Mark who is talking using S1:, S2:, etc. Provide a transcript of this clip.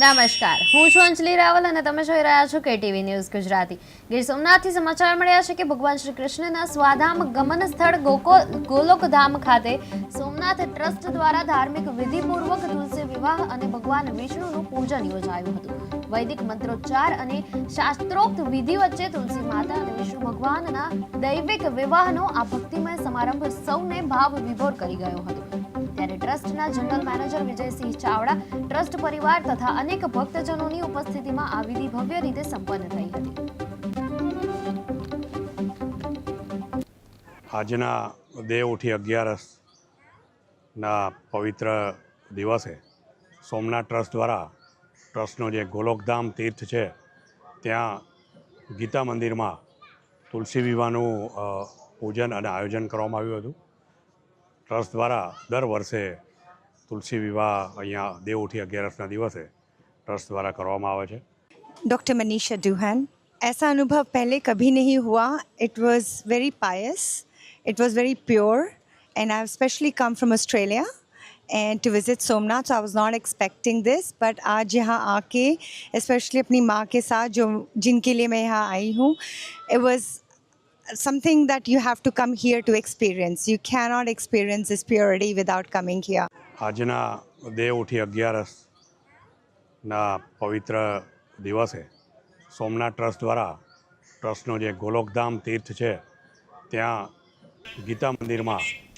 S1: નમસ્કાર. હું છું અંજલિ રાવલ અને તમે જોઈ રહ્યા છો કેટીવી ન્યૂઝ ગુજરાતી. ગીર સોમનાથથી સમાચાર મળ્યા છે કે ભગવાન શ્રી કૃષ્ણના સ્વાધામ ગમન સ્થળ ગોકો ગોલોકધામ ખાતે સોમનાથ ટ્રસ્ટ દ્વારા ધાર્મિક વિધિપૂર્વક તુલસી વિવાહ અને ભગવાન વિષ્ણુનું પૂજન યોજાયું હતું. વૈદિક મંત્રોચ્ચાર અને શાસ્ત્રોક્ત વિધિ વચ્ચે તુલસી માતા અને વિષ્ણુ ભગવાનના દૈવિક વિવાહનો આ ભક્તિમય સમારંભ સૌને ભાવ વિભોર કરી ગયો હતો. ત્યારે ટ્રસ્ટના general manager Vijaysinh Chavda trust પરિવાર તથા અનેક ભક્તજનોની ઉપસ્થિતિમાં આ વિધિ ભવ્ય રીતે સંપન્ન થઈ હતી.
S2: આજના દેવ ઉઠી અગિયારસના પવિત્ર દિવસે સોમનાથ ટ્રસ્ટ દ્વારા ટ્રસ્ટનો જે ગોલોકધામ તીર્થ છે, ત્યાં ગીતા મંદિરમાં તુલસી વિવાહનું પૂજન અને આયોજન કરવામાં આવ્યું હતું. ટ્રસ્ટ દ્વારા દર વર્ષે તુલસી વિવાહ અહીંયા દેવ ઉઠી અગિયારસના દિવસે ટ્રસ્ટ દ્વારા કરવામાં આવે છે
S3: डॉक्टर मनीषा दुहान ऐसा अनुभव पहले कभी नहीं हुआ it was very pious it was very pure and I specially come from Australia and to visit Somnath I was not expecting this but आज यहाँ आके स्पेशली अपनी माँ के साथ जो जिनके लिए मैं यहाँ आई हूँ it was something that you have to come here to experience you cannot experience this purity without coming here
S2: આજના દેવ ઉઠી અગિયારસના પવિત્ર દિવસે સોમનાથ ટ્રસ્ટ દ્વારા ટ્રસ્ટનો જે ગોલોકધામ તીર્થ છે ત્યાં ગીતા મંદિરમાં